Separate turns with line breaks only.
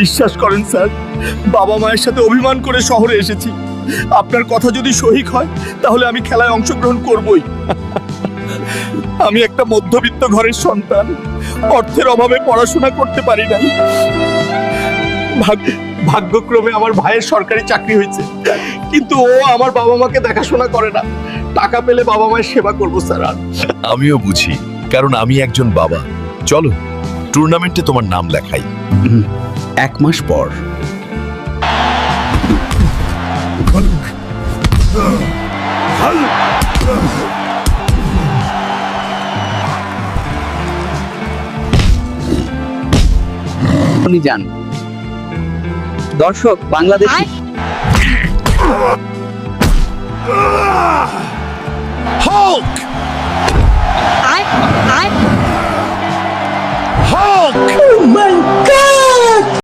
বিশ্বাস করেন স্যার। বাবা মায়ের সাথে অভিমান করে শহরে এসেছি। আপনার কথা যদি সহিক হয় তাহলে আমি খেলায় অংশগ্রহণ করবই। আমি একটা মধ্যবিত্ত ঘরের সন্তান। অর্থের অভাবে পড়াশোনা করতে পারি নাই। ভাগ্যক্রমে আমার ভাইয়ের সরকারি চাকরি হয়েছে। কিন্তু ও আমার বাবা মাকে দেখাশোনা করে না। টাকা পেলে বাবা মায়ের সেবা করব স্যার। আর
আমিও বুঝি কারণ আমি একজন বাবা। চলো টুর্নামেন্টে তোমার নাম লেখাই।
এক মাস পর। আপনি যান। দর্শক বাংলাদেশ